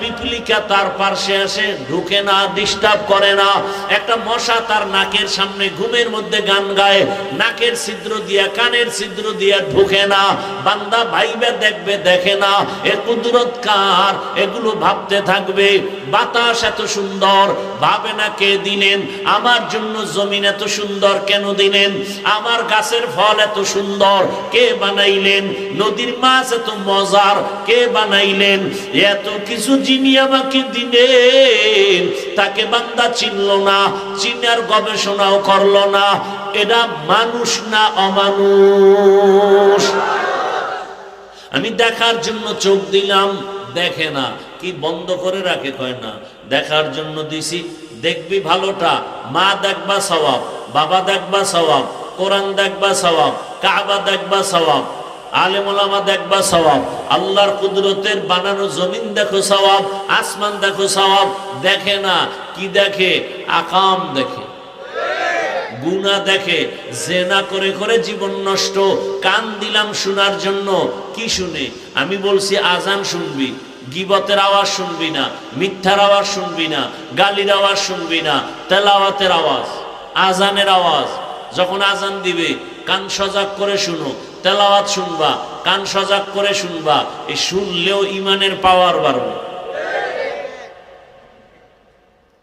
পিপলিকা তার আসে, ঢুকে না ডিস্টার্ব করে না। একটা মশা তার নাকের সামনে ঘুমের মধ্যে গান গায়। নাকের ছিদ্র দিয়া, কানের ছিদ্র দিয়া ঢুকে না। বান্দা ভাইবে, দেখবে, দেখে না। এ কুদরত কার? এগুলো ভাবতে থাকবে। বাতাস এত সুন্দর। ভাবে না কে দিলেন? আমার জন্য জমিন এত সুন্দর কেন দিলেন? আমার গাছের ফল এত সুন্দর। কে বানাইলেন? নদীর মাছ এত মজার। কে বানাইলেন? এত কিছু যিনি আমাকে দিলেন, তাকে বান্দা চিনল না, চিনার গবেষণাও করল না। এটা মানুষ না অমানুষ। আমি দেখার জন্য চোখ দিলাম, দেখে না। কি বন্ধ করে রাখে কয় না? দেখার জন্য দিছি, দেখবি ভালোটা। মা দেখবা সওয়াব, বাবা দেখবা সওয়াব, কোরআন দেখবা সওয়াব, কাবা দেখবা সওয়াব, আলেমুলামা দেখবা সওয়াব আল্লাহর কুদরতের বানানো জমিন দেখো সওয়াব, আসমান দেখো সওয়াব, দেখে না, কি দেখে? আকাম দেখে। গুনা দেখে, জেনা করে করে জীবন নষ্ট, কান দিলাম শোনার জন্য, কি শুনে? আমি বলছি আজান শুনবি, গিবতের আওয়াজ শুনবি না, মিথ্যার আওয়াজ শুনবি না, গালির আওয়াজ শুনবি না, তেলাওয়াতের আওয়াজ আজানের আওয়াজ, যখন আজান দিবে, কান সজাগ করে শুনো তেলাওয়াত শুনবা কান সজাগ করে শুনবা এই শুনলেও ইমানের পাওয়ার বাড়বে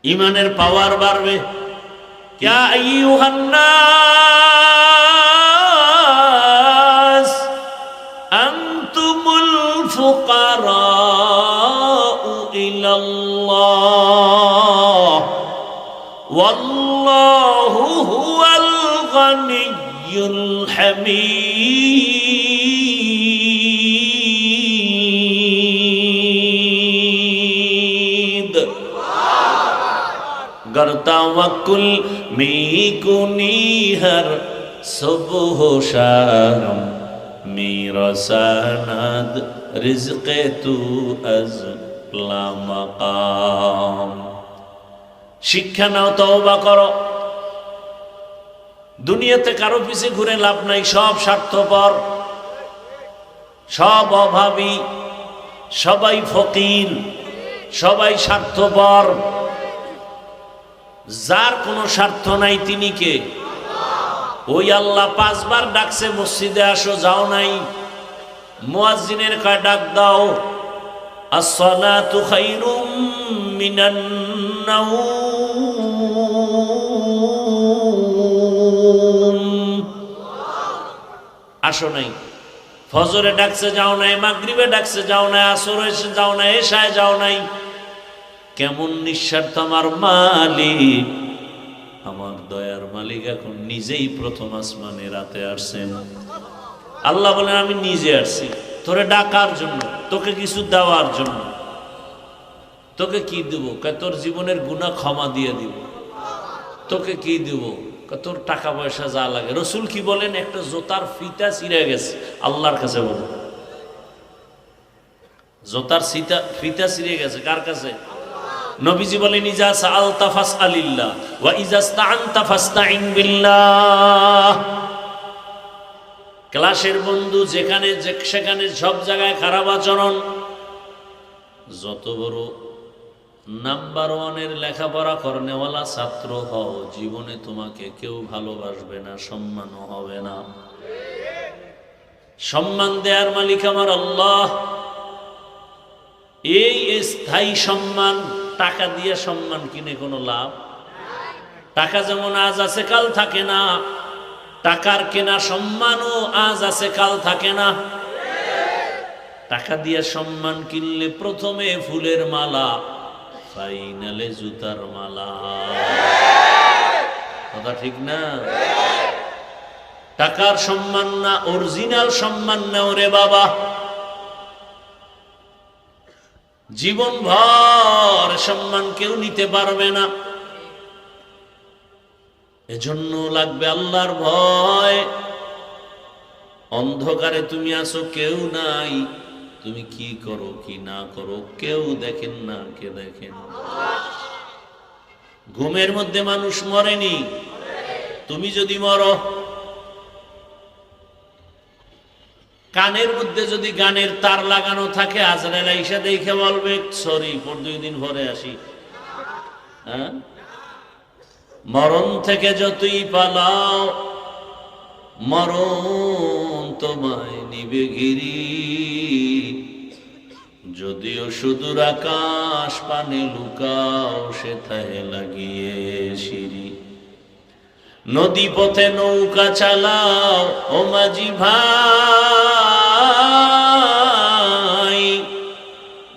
ইমানের পাওয়ার বাড়বে يا أيها الناس أنتم الفقراء إلى الله والله هو الغني الحميد তাওয়াক্কুল ميكني هر সুবহ شارم মিরসানাদ سند তু আজ লামাকাম শিক্ষা নাও, তওবা করো। দুনিয়াতে কারও পিছে ঘুরে লাভ নাই, সব স্বার্থপর, সব অভাবী, সবাই ফকির, সবাই স্বার্থপর। যার কোনো স্বার্থ নাই তিনি কে? ওই আল্লাহ পাঁচবার ডাকছে, মসজিদে আসো, যাও নাই। মুয়াজ্জিনের কা ডাক দাও। আসসালাতু খাইরুম মিনান নাউম। আসো নাই। ফজরে ডাকছে, যাও নাই। মাগরিবে ডাকছে, যাও নাই। আসর যাও নাই। এশায় যাও নাই। কেমন নিঃস্বার্থ আমার মালিক? আমার দয়ার মালিক এখন নিজেই প্রথম আসমানে রাতে আসছেন। আল্লাহ বলেন, আমি নিজে আসছি। তোরে ডাকার জন্য, তোকে কিছু দেওয়ার জন্য। তোকে কি দিব? তোর জীবনের গুণা ক্ষমা দিয়ে দিব। তোকে কি দিব? তোর টাকা পয়সা যা লাগে। রসুল কি বলেন? একটা জোতার ফিতা ছিঁড়ে গেছে। আল্লাহর কাছে বলেন। জোতার সিতা ফিতা ছিঁড়ে গেছে। কার কাছে? নবীজি বলেন, ইজা সাআলতা ফাসআলিল্লাহ ওয়া ইজা ইসতাআনতা ফাসতাইন বিল্লাহ। ক্লাসের বন্ধু যেখানে সেখানে সব জায়গায় খারাপ আচরণ। যত বড় নাম্বার ওয়ানের লেখাপড়া করনেওয়ালা ছাত্র হও, জীবনে তোমাকে কেউ ভালোবাসবে না, সম্মানও হবে না। সম্মান দেয়ার মালিক আমার আল্লাহ। এই স্থায়ী সম্মান টাকা দিয়ে সম্মান কিনে কোনো লাভ? টাকা যেমন আজ আছে, কাল থাকে না। টাকার কেনা সম্মানও আজ আছে, কাল থাকে না। টাকা দিয়ে সম্মান কিনলে প্রথমে ফুলের মালা, ফাইনালে জুতার মালা। কথা ঠিক না? টাকার সম্মান না, অরিজিনাল সম্মান না ওরে বাবা। জীবন ভর সম্মান কেউ নিতে পারবে না। এজন্য লাগবে আল্লাহর ভয়। অন্ধকারে তুমি আসো কেউ নাই। তুমি কি করো, কি না করো, কেউ দেখেন না, কে দেখেন ঘুমের মধ্যে মানুষ মরেনি। তুমি যদি মরো কানের মধ্যে যদি গানের তার লাগানো থাকে, আজরাইল আইসা দেখে বলবে, সরি, পর দুই দিন পরে আসি। হ্যাঁ? মরণ থেকে যতই পালাও, মরণ তোমায় নিবে গিরি। যদিও সুদূর আকাশ পানে লুকাও, সেথায় লাগিয়ে সিঁড়ি। নদী পথে নৌকা চালাও, ও মাঝি ভাই।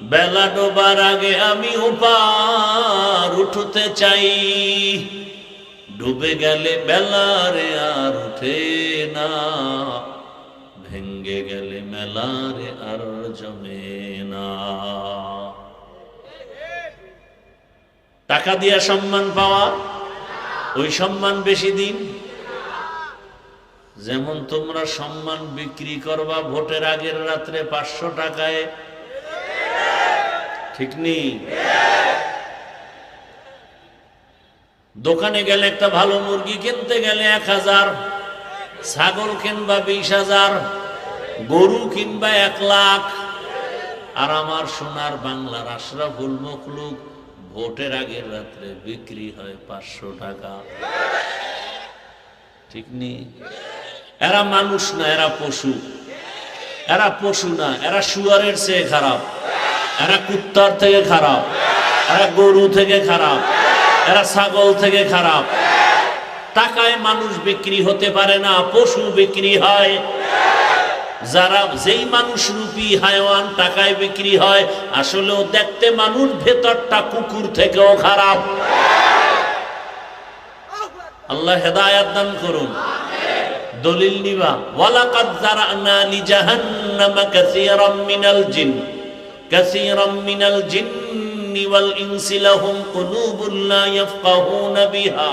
বেলা ডোবার আগে আমি উপার উঠতে চাই। ডুবে গেলে বেলারে আর উঠে না। ভেঙ্গে গেলে মেলারে আর জমে না। টাকা দিয়া সম্মান পাওয়া ওই সম্মান বেশি দিন? যেমন তোমরা সম্মান বিক্রি করবা ভোটের আগের রাত্রে পাঁচশো টাকায়। ঠিক নেই দোকানে গেলে একটা ভালো মুরগি কিনতে গেলে এক হাজার, ছাগল কিনবা বিশ হাজার, গরু কিনবা এক লাখ। আর আমার সোনার বাংলার আশরাফুল মখলুক ভোটের আগের রাত্রে বিক্রি হয় পাঁচশো টাকা। ঠিক নেই এরা মানুষ না, এরা পশু। এরা পশু না, এরা শুয়ারের চেয়ে খারাপ। এরা কুত্তার থেকে খারাপ। এরা গরু থেকে খারাপ। এরা ছাগল থেকে খারাপ। টাকায় মানুষ বিক্রি হতে পারে না, পশু বিক্রি হয়। যারা যেই মানুষ রূপী হায়ওয়ান টাকায় বিক্রি হয়, আসলেও দেখতে মানুষ ভেতরটা কুকুর থেকেও খারাপ। আল্লাহ হেদায়াত দান করুন। দলিল নিবা, ওয়ালাকাদ জারানা লি কাসীরাম মিনাল জিন, কাসীরাম মিনাল জিন্নি ওয়াল ইনসি লাহুম কুলুবুন লা ইয়াফকাহুনা বিহা।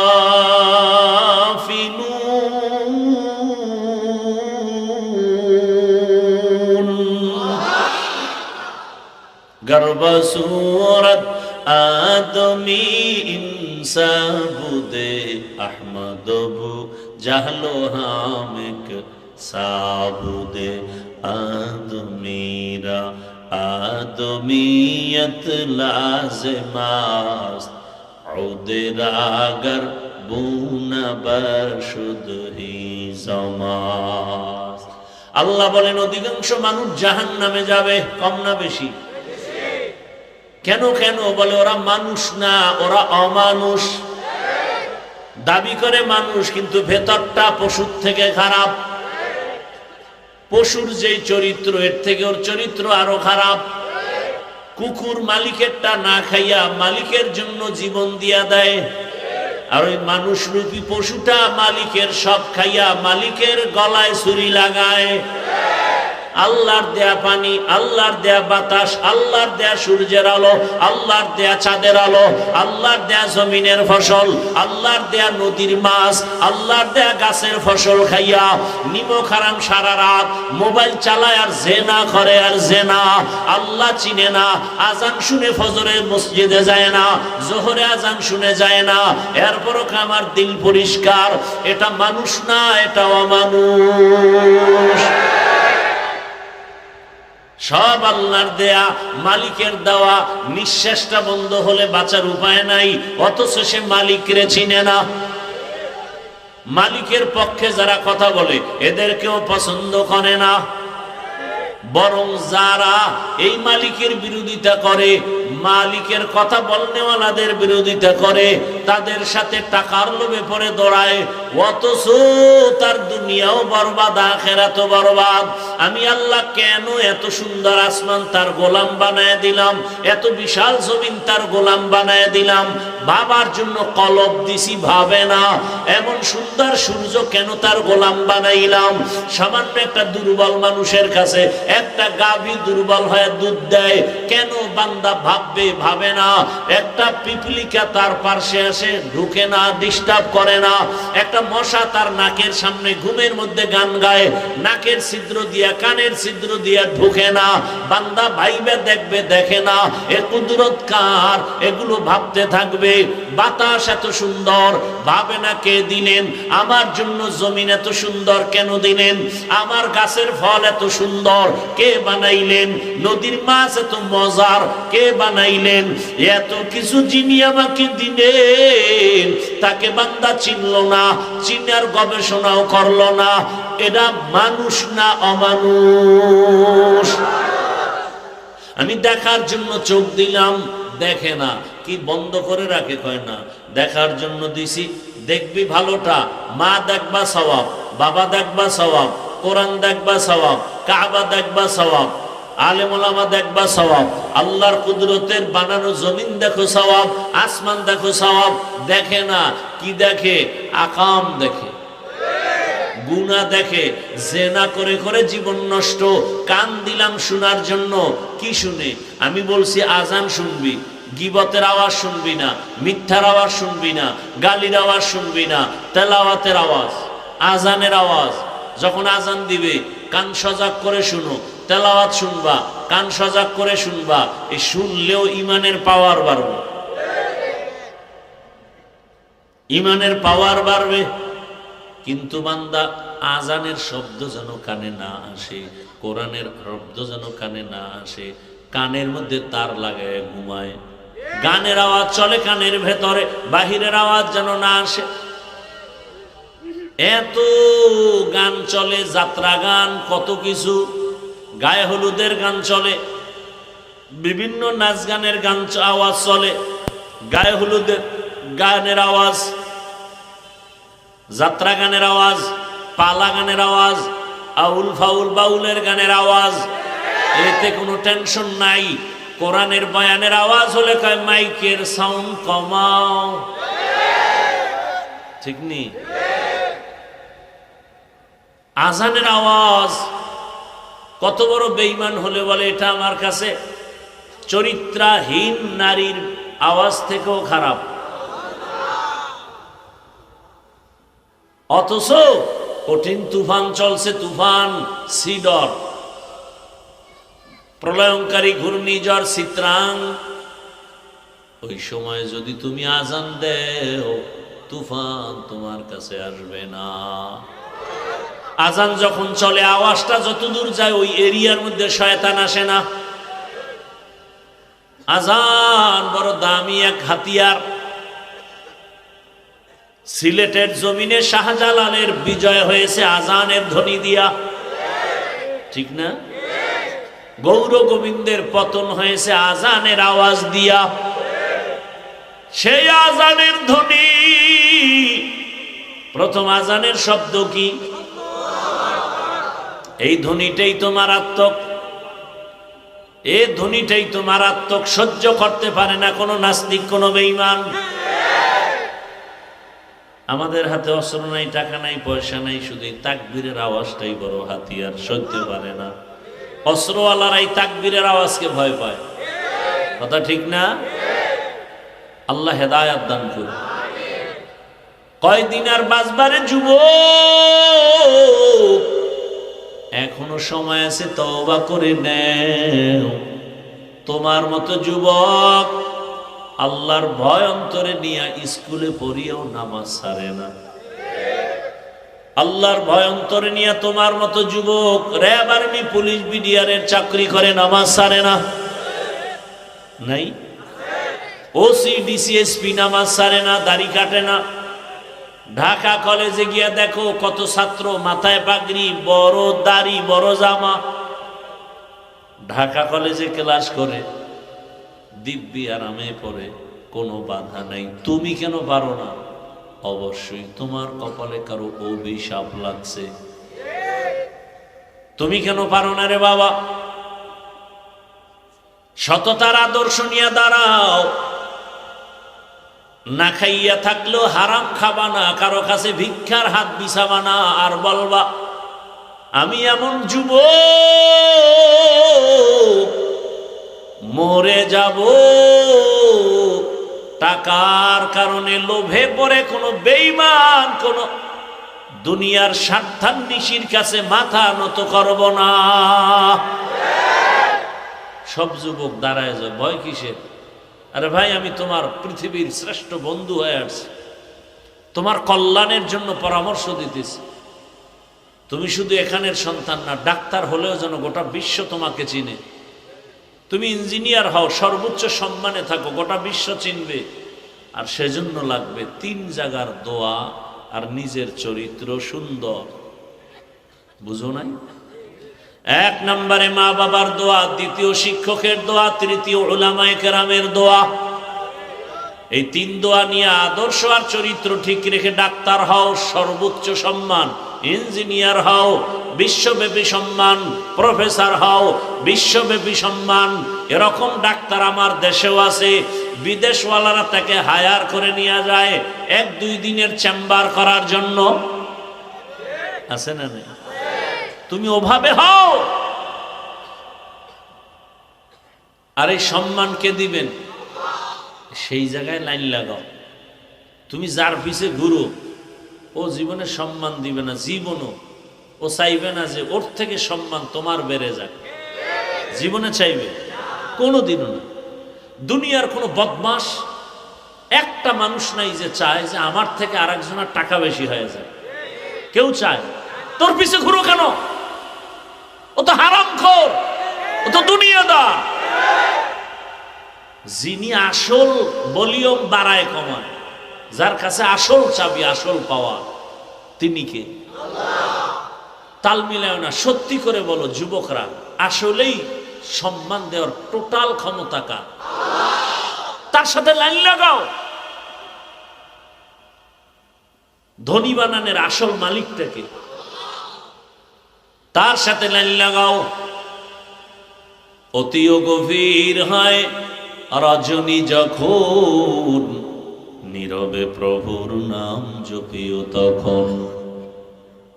আদমি ইনসাবুদে আহমদবু জাহলো হামিক সাবুদে আদমিরা আদমিয়ত লাজমাস عذر اگر বুন শুধ জমাস। আল্লাহ বলেন, অধিকাংশ মানুষ জাহান নামে যাবে, কম না বেশি। কেন কেন বলে, ওরা মানুষ না, ওরা অমানুষ। দাবি করে মানুষ, কিন্তু ভেতরটা পশুর থেকে খারাপ। পশুর যেই চরিত্র, এর থেকে ওর চরিত্র আরও খারাপ। কুকুর মালিকেরটা না খাইয়া মালিকের জন্য জীবন দিয়া দেয়। আর ওই মানুষ রূপী পশুটা মালিকের সব খাইয়া মালিকের গলায় ছুরি লাগায়। আল্লাহর দেয়া পানি, আল্লাহর দেয়া বাতাস, আল্লাহর দেয়া সূর্যের আলো, আল্লাহর দেয়া চাঁদের আলো, আল্লাহর দেয়া জমিনের ফসল, আল্লাহর দেয়া নদীর মাছ, আল্লাহর দেয়া গাছের ফসল খাইয়া নিমক হারাম সারা রাত মোবাইল চালায় আর জেনা করে আর জেনা। আল্লাহ চিনে না, আজান শুনে ফজরে মসজিদে যায় না, জোহরে আজান শুনে যায় না, এরপরও আমার দিল পরিষ্কার, এটা মানুষ না এটা অমানুষ সব আল্লাহর দেয়া, মালিকের দেওয়া, নিঃশ্বাসটা বন্ধ হলে বাঁচার উপায় নাই, অথচ সে মালিকরে চিনে না। মালিকের পক্ষে যারা কথা বলে, এদেরকেও পছন্দ করে না। বরং যারা এই মালিকের বিরোধিতা করে, মালিকের কথা বলনেওয়ালাদের বিরোধিতা করে, তাদের সাথে টাকার লোভে পরে দৌড়ায়, অথচ তার দুনিয়াও বরবাদ আখেরাত বরবাদ। আমি আল্লাহ কেন এত সুন্দর আসমান তার গোলাম বানায় দিলাম? এত বিশাল জমিন তার গোলাম বানায় দিলাম? বাবার জন্য কলব দিছি, ভাবে না। এমন সুন্দর সূর্য কেন তার গোলাম বানাইলাম? সামান্য একটা দুর্বল মানুষের কাছে একটা গাভী দুর্বল হয়ে দুধ দেয়, কেন বান্দা ভাববে, ভাবে না। একটা পিপলিকা তার পার্শ্বে আসে, ঢুকে না ডিস্টার্ব করে না। একটা মশা তার নাকের সামনে ঘুমের মধ্যে গান গায়, নাকের ছিদ্র দিয়া, কানের ছিদ্র দিয়া ঢুকে না। বান্দা ভাইবে, দেখবে, দেখে না। এ কুদরত কার? এগুলো ভাবতে থাকবে। বাতাস এত সুন্দর, ভাবে না কে দিলেন আমার জন্য জমিন এত সুন্দর, কেন দিলেন আমার গাছের ফল এত সুন্দর কে বানাইলেন? নদীর মাছ এত মজার, কে বানাইলেন? এত কিছু যিনি আমাকে দিলেন, তাকে বান্দা চিনল না, চিনার গবেষণাও করল না। এটা মানুষ না অমানুষ? আমি দেখার জন্য চোখ দিলাম, দেখে না। কি বন্ধ করে রাখে কয় না? দেখার জন্য দিছি, দেখবি ভালোটা, মা দেখবা সওয়াব, বাবা দেখবা সওয়াব। কোরআন দেখবা সওয়াব, কাবা দেখবা সওয়াব, আলেমুলামা দেখবা সওয়াব, আল্লাহর কুদরতের বানানো জমিন দেখো সওয়াব, আসমান দেখো সওয়াব, দেখে না কি দেখে? আকাম দেখে। গুনা দেখে, জেনা করে করে জীবন নষ্ট, কান দিলাম শোনার জন্য, কি শুনে? আমি বলছি আজান শুনবি, গিবতের আওয়াজ শুনবি না, মিথ্যার আওয়াজ শুনবি না, গালির আওয়াজ শুনবি না, তেলাওয়াতের আওয়াজ, আজানের আওয়াজ। যখন আজান দিবে, কান সজাগ করে শুনো, তেলাওয়াত শুনবা, কান সজাগ করে শুনবা এই শুনলেও ইমানের পাওয়ার বাড়বে। ইমানের পাওয়ার বাড়বে। কিন্তু বান্দা, আজানের শব্দ যেন কানে না আসে, কোরআনের শব্দ যেন কানে না আসে, কানের মধ্যে তার লাগায় ঘুমায়। গানের আওয়াজ চলে কানের ভেতরে, বাহিরের আওয়াজ যেন না আসে। এত গান চলে, যাত্রা গান, কত কিছু। গায়ে হলুদের গান চলে, বিভিন্ন নাচ গানের গান আওয়াজ চলে। গায়ে হলুদের গানের আওয়াজ, যাত্রা গানের আওয়াজ, পালা গানের আওয়াজ, আউল ফাউল বাউলের গানের আওয়াজ। এতে কোনো টেনশন নাই। কোরআনের বয়ানের আওয়াজ হলে মাইকের সাউন্ড কমাও। ঠিক নেই আজানের আওয়াজ। কত বড় বেইমান হলে বলে, এটা আমার কাছে চরিত্রাহীন নারীর আওয়াজ থেকেও খারাপ। অথচ কঠিন তুফান চলছে, তুফান সিডর। প্রলয়ঙ্কারী ঘূর্ণিঝড় চিত্রাং ওই সময় যদি তুমি আজান দেও, তুফান তোমার কাছে আসবে না। আজান যখন চলে, আওয়াজটা যত দূর যায়, ওই এরিয়ার মধ্যে শয়তান আসে না। আজান বড় দামি এক হাতিয়ার। সিলেটের জমিনে শাহজালালের বিজয় হয়েছে আজানের ধ্বনি দিয়া। ঠিক না? গৌর গোবিন্দের পতন হয়েছে আজানের আওয়াজ দিয়া। সেই আজানের ধ্বনি। প্রথম আজানের শব্দ কি? এই ধ্বনিটাই তো মারাত্মক এ ধ্বনিটাই তো মারাত্মক সহ্য করতে পারে না কোনো নাস্তিক, কোনো বেঈমান। আমাদের হাতে অস্ত্র নাই, টাকা নাই, পয়সা নাই, শুধু এই তাকবীরের আওয়াজটাই বড় হাতিয়ার সহ্য পারে না। অস্ত্রওয়ালারা এই তাকবীরের আওয়াজকে ভয় পায়। কথা ঠিক না? আল্লাহ হেদায়াত দান করুন। কয়দিন আর বাজবারে যুব এখনও সময় আছে, তওবা করে নেও। তোমার মতো যুবক আল্লাহর ভয় অন্তরে নিয়ে স্কুলে পড়িয়েও নামাজ সারে না। আল্লাহর ভয় অন্তরে নিয়ে তোমার মতো যুবক র্যাব আর্মি, পুলিশ বিডিআরের চাকরি করে নামাজ সারে না। নাই? ওসি ডিসিএসপি নামাজ সারে না, দাড়ি কাটে না। ঢাকা কলেজে গিয়া দেখো কত ছাত্র, মাথায় পাগড়ি, বড় দাড়ি, বড় জামা। ঢাকা কলেজে ক্লাস করে, দিব্যি আরামে পড়ে, কোনো বাধা নাই। তুমি কেন পারো না? অবশ্যই তোমার কপালে কারও অভিশাপ লাগছে। তুমি কেন পারো না রে বাবা? সততার আদর্শ নিয়ে দাঁড়াও। না খাইয়া থাকলেও হারাম খাবা না, কারও কাছে ভিক্ষার হাত বিছাবা না, আর বলবা, আমি এমন যুব মরে যাব। টাকার কারণে লোভে পড়ে কোনো বেইমান কোনো দুনিয়ার স্বার্থান্বেষীর কাছে মাথা নত করব না। সব যুবক দাঁড়ায় যায়, ভয় কিসের? আরে ভাই, আমি তোমার পৃথিবীর শ্রেষ্ঠ বন্ধু হয়ে আসছি। তোমার কল্যাণের জন্য পরামর্শ দিতেছি। তুমি শুধু এখানের সন্তান না, ডাক্তার হলেও যেন গোটা বিশ্ব তোমাকে চিনে। তুমি ইঞ্জিনিয়ার হও, সর্বোচ্চ সম্মানে থাকো, গোটা বিশ্ব চিনবে। আর সেজন্য লাগবে তিন জায়গার দোয়া আর নিজের চরিত্র সুন্দর। বুঝো নাই? এক নম্বরে মা বাবার দোয়া, দ্বিতীয় শিক্ষকের দোয়া, তৃতীয় ওলামায় কেরামের দোয়া। এই তিন দোয়া নিয়ে আদর্শ আর চরিত্র ঠিক রেখে ডাক্তার হও, সর্বোচ্চ সম্মান, ইঞ্জিনিয়ার হও, বিশ্বব্যাপী সম্মান, প্রফেসর হও, বিশ্বব্যাপী সম্মান। এরকম ডাক্তার আমার দেশেও আছে, বিদেশওয়ালারা তাকে হায়ার করে নিয়ে যায়, এক দুই দিনের চেম্বার করার জন্য। আছে না তুমি ওভাবে হও। আর এই সম্মান কে দিবেন? সেই জায়গায় লাইন লাগাও। তুমি যার পিছে ঘুরো, ও জীবনে সম্মান দিবে না, জীবনও। ও চাইবে না যে ওর থেকে সম্মান তোমার বেড়ে যাক। জীবনে চাইবে? কোনো দিনও না। দুনিয়ার কোনো বদমাস একটা মানুষ নাই যে চায় যে আমার থেকে আরেকজনের টাকা বেশি হয়ে যায়। কেউ চায়? তোর পিছে ঘুরো কেন? ও তো হারাম ও তো দুনিয়াদার। যিনি আসল বলিয়ম বাড়ায় কমায়, যার কাছে আসল চাবি, আসল পাওয়া, তিনি কে? তাল মিলায় না, সত্যি করে বলো যুবকরা, আসলেই সম্মান দেওয়ার টোটাল ক্ষমতা কার? তার সাথে লাইন লাগাও। ধনী বানানের আসল মালিকটাকে তার সাথে লাইন লাগাও। অতিও গভীর হয় রজনী যখন, নীরবে প্রভুর নাম জপিও তখন।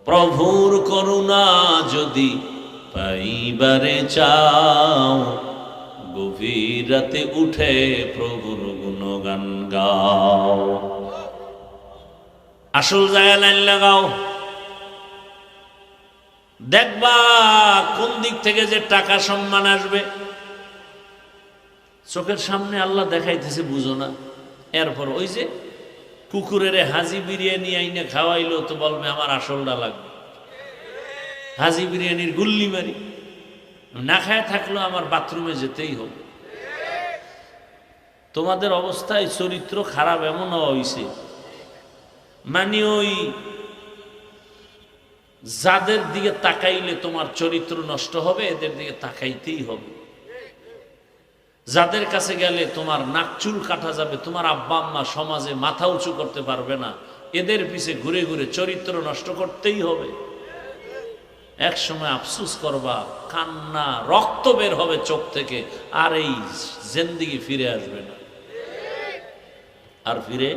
প্রভুর করুণা যদি পাইবারে চাও, গভীর রাতে উঠে প্রভুর গুণগান গাও। আসল জায়গা লাইন লাগাও। দেখবা কোন দিক থেকে যে টাকা সম্মান আসবে। চোখের সামনে আল্লাহ দেখাইতেছে, বুঝো না। এরপর ওই যে কুকুরের হাজি বিরিয়ানি আইনে খাওয়াইলো, তো বলবে, আমার আসলটা লাগবে। হাজি বিরিয়ানির গুল্লি মারি। না খায় থাকলেও আমার বাথরুমে যেতেই হবে। তোমাদের অবস্থায় চরিত্র খারাপ এমন হওয়া হয়েছে মানে ওই যাদের দিকে তাকাইলে তোমার চরিত্র নষ্ট হবে, এদের দিকে তাকাইতেই হবে। যাদের কাছে গেলে তোমার নাক চুল কাটা যাবে, তোমার আব্বা আম্মা সমাজে মাথা উঁচু করতে পারবে না, এদের পিছে ঘুরে ঘুরে চরিত্র নষ্ট করতেই হবে। এক সময় আফসুস করবা, কান্না, রক্ত বের হবে চোখ থেকে, আর এই জেন্দিগি ফিরে আসবে না। আর ফিরে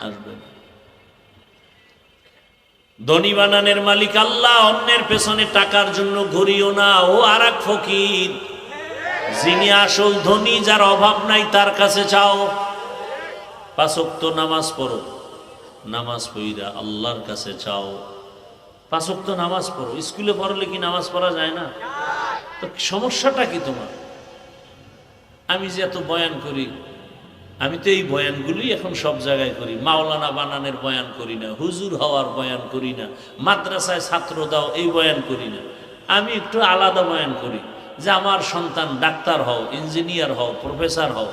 আসবে না। ধনী বানানের মালিক আল্লাহ, অন্যের পেছনে টাকার জন্য ঘুরিও না। ও আর এক ফকির, যিনি আসল ধনী, যার অভাব নাই, তার কাছে চাও পাঁচক্ত নামাজ পড়ো। নামাজ পইরা আল্লাহর কাছে চাও পাঁচক্ত নামাজ পড়ো। স্কুলে পড়লে কি নামাজ পড়া যায় না? তো সমস্যাটা কি তোমার? আমি যে এত বয়ান করি আমি তো এই বয়ানগুলি এখন সব জায়গায় করি। মাওলানা বানানের বয়ান করি না, হুজুর হওয়ার বয়ান করি না, মাদ্রাসায় ছাত্র দাও, এই বয়ান করি না। আমি একটু আলাদা বয়ান করি, যে আমার সন্তান ডাক্তার হও, ইঞ্জিনিয়ার হও, প্রফেসর হও।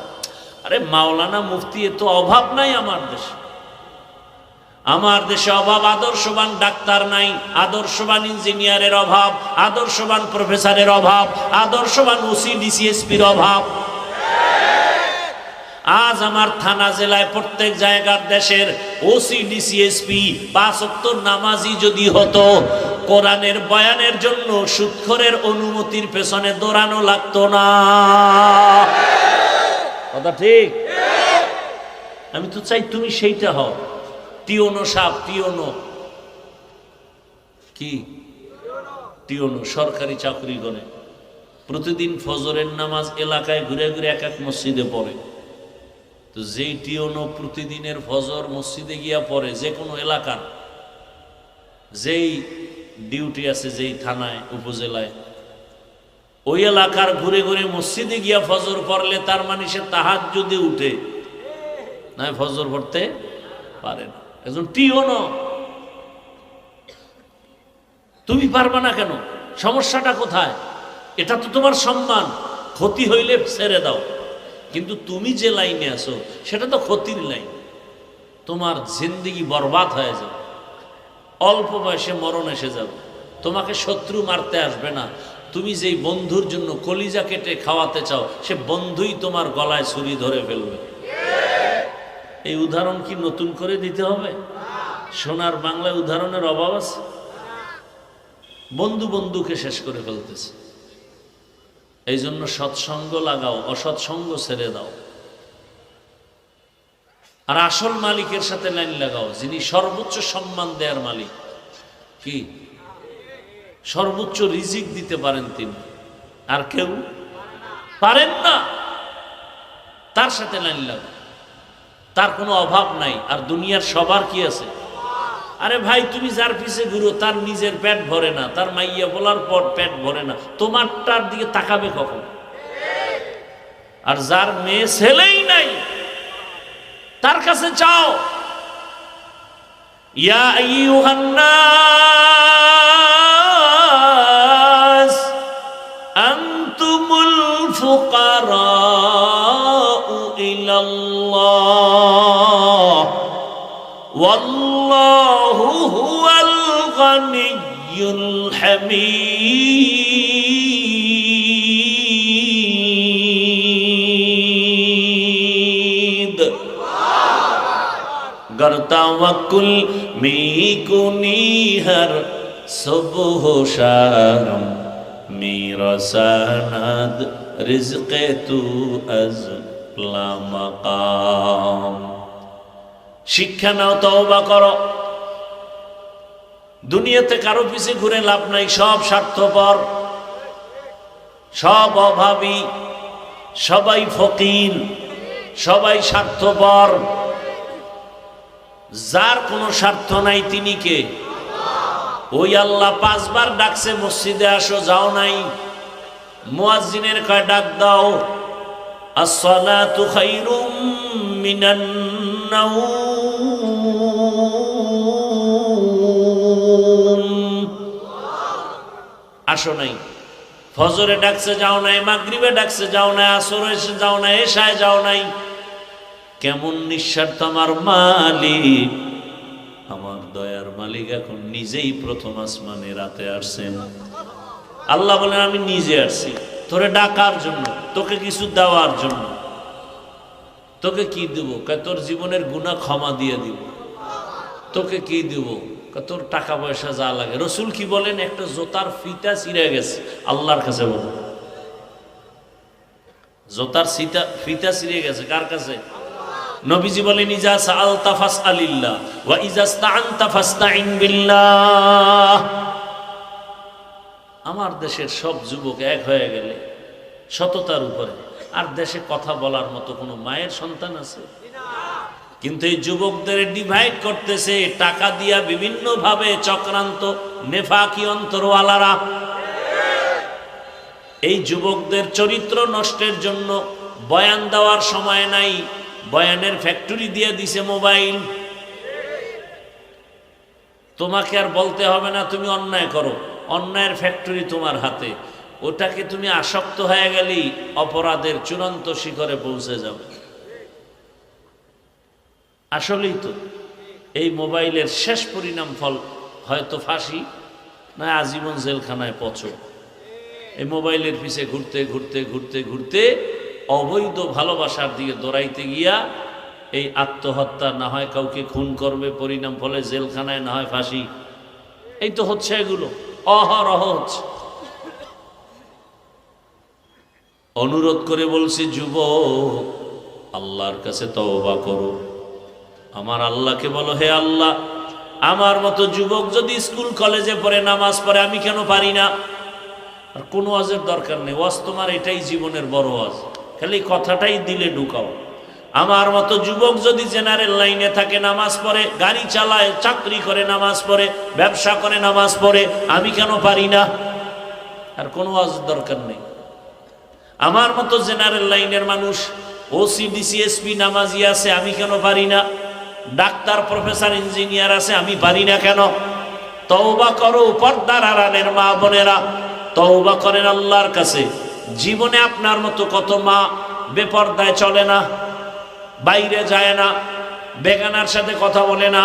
আরে মাওলানা মুফতি এ তো অভাব নাই আমার দেশে। আমার দেশে অভাব, আদর্শবান ডাক্তার নাই, আদর্শবান ইঞ্জিনিয়ারের অভাব, আদর্শবান প্রফেসরের অভাব, আদর্শবান ওসি ডিসিএসপির অভাব। আজ আমার থানা জেলায় প্রত্যেক জায়গার দেশের ওসি ডিসিএসপি পাঁচ অক্টর নামাজি যদি হতো, কোরআনের বয়ানের জন্য সুৎখরের অনুমতির পেছনে দৌড়ানো লাগতো না। কথা ঠিক? আমি তো চাই তুমি সেইটা হও। টিওনো সাপ টিওনো কি? টিওনো সরকারি চাকরি করে প্রতিদিন ফজরের নামাজ এলাকায় ঘুরে ঘুরে এক এক মসজিদে পড়ে। তো যেই টিওনো প্রতিদিনের ফজর মসজিদে গিয়া পড়ে, যে কোনো এলাকার, যেই ডিউটি আছে, যেই থানায়, উপজেলায়, ওই এলাকার ঘুরে ঘুরে মসজিদে গিয়া ফজর পড়লে তার মানে সে তাহার যদি উঠে। না ফজর পড়তে পারে না। একজন টিওনো তুমি পারবা না কেন? সমস্যাটা কোথায়? এটা তো তোমার সম্মান। ক্ষতি হইলে ছেড়ে দাও। কিন্তু তুমি যে লাইনে আছো, সেটা তো ক্ষতির লাইন। তোমার জিন্দিগি বরবাদ হয়ে যাবে। অল্প বয়সে মরণ এসে যাবে। তোমাকে শত্রু মারতে আসবে না। তুমি যেই বন্ধুর জন্য কলিজা কেটে খাওয়াতে চাও, সে বন্ধুই তোমার গলায় ছুরি ধরে ফেলবে। এই উদাহরণ কি নতুন করে দিতে হবে? সোনার বাংলায় উদাহরণের অভাব আছে? বন্ধু বন্ধুকে শেষ করে ফেলতেছে। এই জন্য সৎসঙ্গ লাগাও, অসৎসঙ্গ ছেড়ে দাও। আর আসল মালিকের সাথে লাইন লাগাও, যিনি সর্বোচ্চ সম্মান দেয়ার মালিক। কি? সর্বোচ্চ রিজিক দিতে পারেন তিনি। আর কেউ? পারেন না। তার সাথে লাইন লাগাও। তার কোনো অভাব নাই। আর দুনিয়ার সবার কি আছে? আরে ভাই, তুমি যার পিছে ঘুরো, তার নিজের প্যাট ভরে না, তার মাইয়া বলার পর প্যাট ভরে না। তোমারটার দিকে তাকাবে কখন? আর যার মেয়ে ছেলেই নাই, তার কাছে চাও। ইয়া الغني الحميد گرتا وکل می کنی ہر صبح و شام میرا سند رزق تو از لا مقام শিক্ষা নাও তওবা করো দুনিয়াতে কারও পিছে ঘুরে লাভ নাই, সব স্বার্থপর, সব অভাবী, সবাই ফকির, সবাই স্বার্থপর। যার কোনো স্বার্থ নাই তিনি কে? ওই আল্লাহ পাঁচবার ডাকছে, মসজিদে আসো, যাও নাই। মুয়াজ্জিনের কয়, ডাক দাও। আসসালাতু খাইরুম মিনান নাউম। আসো নাই। ফজরে ডাকছে যাও নাই, মাগরিবে ডাকছে যাও নাই, আসরে যাও নাই, এশায় যাও নাই। কেমন নিঃস্বার্থ আমার মালিক। আমার দয়ার মালিক এখন নিজেই প্রথম আসমানে রাতে আসছেন। আল্লাহ বলেন, আমি নিজে আসছি। তোরে ডাকার জন্য, তোকে কিছু দেওয়ার জন্য। তোকে কি দিব? তোর জীবনের গুণা ক্ষমা দিয়ে দিব। তোকে কি দিব? তোর টাকা পয়সা যা লাগে। রসুল কি বলেন? একটা জোতার ফিতা ছিঁড়ে গেছে। আল্লাহর কাছে বলেন। জোতার সিতা ফিতা ছিঁড়ে গেছে। কার কাছে? নবীজি বলেন, ইজা সাআলতা ফাসআলিল্লাহ ওয়া ইজা ফাসতাইন বিল্লাহ। আমার দেশের সব যুবক এক হয়ে গেলে সততার উপরে। আর দেশে কথা বলার মতো কোনো মায়ের সন্তান আছে? কিন্তু এই যুবকদের ডিভাইড করতেছে, টাকা দিয়া বিভিন্ন ভাবে চক্রান্ত নেফাকি অন্তরওয়ালারা। এই যুবকদের চরিত্র নষ্টের জন্য বয়ান দেওয়ার সময় নাই, বয়ানের ফ্যাক্টরি দিয়ে দিছে মোবাইল তোমাকে আর বলতে হবে না, তুমি অন্যায় করো, অন্যায়ের ফ্যাক্টরি তোমার হাতে। ওটাকে তুমি আসক্ত হয়ে গেলেই অপরাধের চূড়ান্ত শিখরে পৌঁছে যাবে আসলেই তো, এই মোবাইলের শেষ পরিণাম ফল হয়তো ফাঁসি না আজীবন জেলখানায় পচ। এই মোবাইলের পিছে ঘুরতে ঘুরতে ঘুরতে ঘুরতে অবৈধ ভালোবাসার দিকে দৌড়াইতে গিয়া এই আত্মহত্যা না হয় কাউকে খুন করবে, পরিণাম ফলে জেলখানায় না হয় ফাঁসি। এই তো হচ্ছে এগুলো, অহরহ হচ্ছে। অনুরোধ করে বলছি যুব আল্লাহর কাছে তওবা করো। আমার আল্লাহকে বলো, হে আল্লাহ, আমার মতো যুবক যদি স্কুল, কলেজে পড়ে, নামাজ পড়ে, আমি কেন পারি না? আর কোনো ওয়াজের দরকার নেই। ওয়াজ তোমার এটাই জীবনের বড় ওয়াজ। খালি কথাটাই দিলে ঢুকাও। আমার মতো যুবক যদি জেনারেল লাইনে থাকে, নামাজ পড়ে, গাড়ি চালায়, চাকরি করে, নামাজ পড়ে, ব্যবসা করে, নামাজ পড়ে, আমি কেন পারি না? আর কোনো ওয়াজ দরকার নেই। আমার মতো জেনারেল লাইনের মানুষ ও সি ওসি ডিসিএসপি নামাজি আছে, আমি কেন পারি না? ডাক্তার, প্রফেসর, ইঞ্জিনিয়ার আছে, আমি পারি না কেন? তওবা করো, পর্দার আড়ালের মা বোনেরা, তওবা করেন আল্লাহর কাছে। জীবনে আপনার মতো কত মা বেপর্দায় চলে না, বাইরে যায় না, বেগানার সাথে কথা বলে না,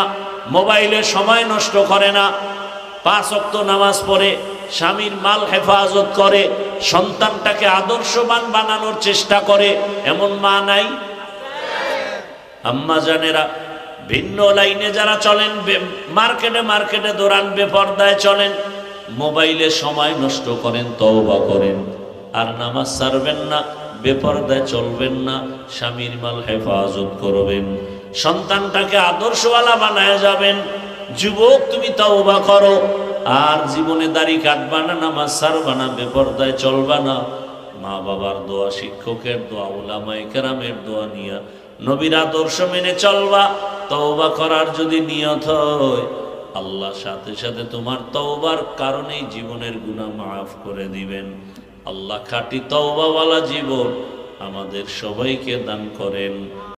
মোবাইলে সময় নষ্ট করে না, পাঁচ অক্ত নামাজ পড়ে, স্বামীর মাল হেফাজত করে, সন্তানটাকে আদর্শবান বানানোর চেষ্টা করে, এমন মা নাই? আম্মা জানেরা ভিন্ন লাইনে যারা চলেন মার্কেটে মার্কেটে দৌড়ান, বেপর্দায় চলেন, মোবাইলে সময় নষ্ট করেন, তওবা করেন। আর নামাজ সারবেন না, বেপর্দায় চলবেন না, স্বামীর মাল হেফাজত করবেন। সন্তানটাকে আদর্শওয়ালা বানায় যাবেন। যুবক, তুমি তওবা করো। আর জীবনে দাড়ি কাটবা না, নামাজ সারবা না, বেপর্দায় চলবা না। মা বাবার দোয়া, শিক্ষকের দোয়া ওলামাই কেরামের দোয়া নিয়া নবীর আদর্শ মেনে চলবা, তওবা করার যদি নিয়ত হয়, আল্লাহ সাথে সাথে তোমার তওবার কারণেই জীবনের গুনাহ মাফ করে দিবেন। আল্লাহ খাঁটি তওবাওয়ালা জীবন আমাদের সবাইকে দান করেন।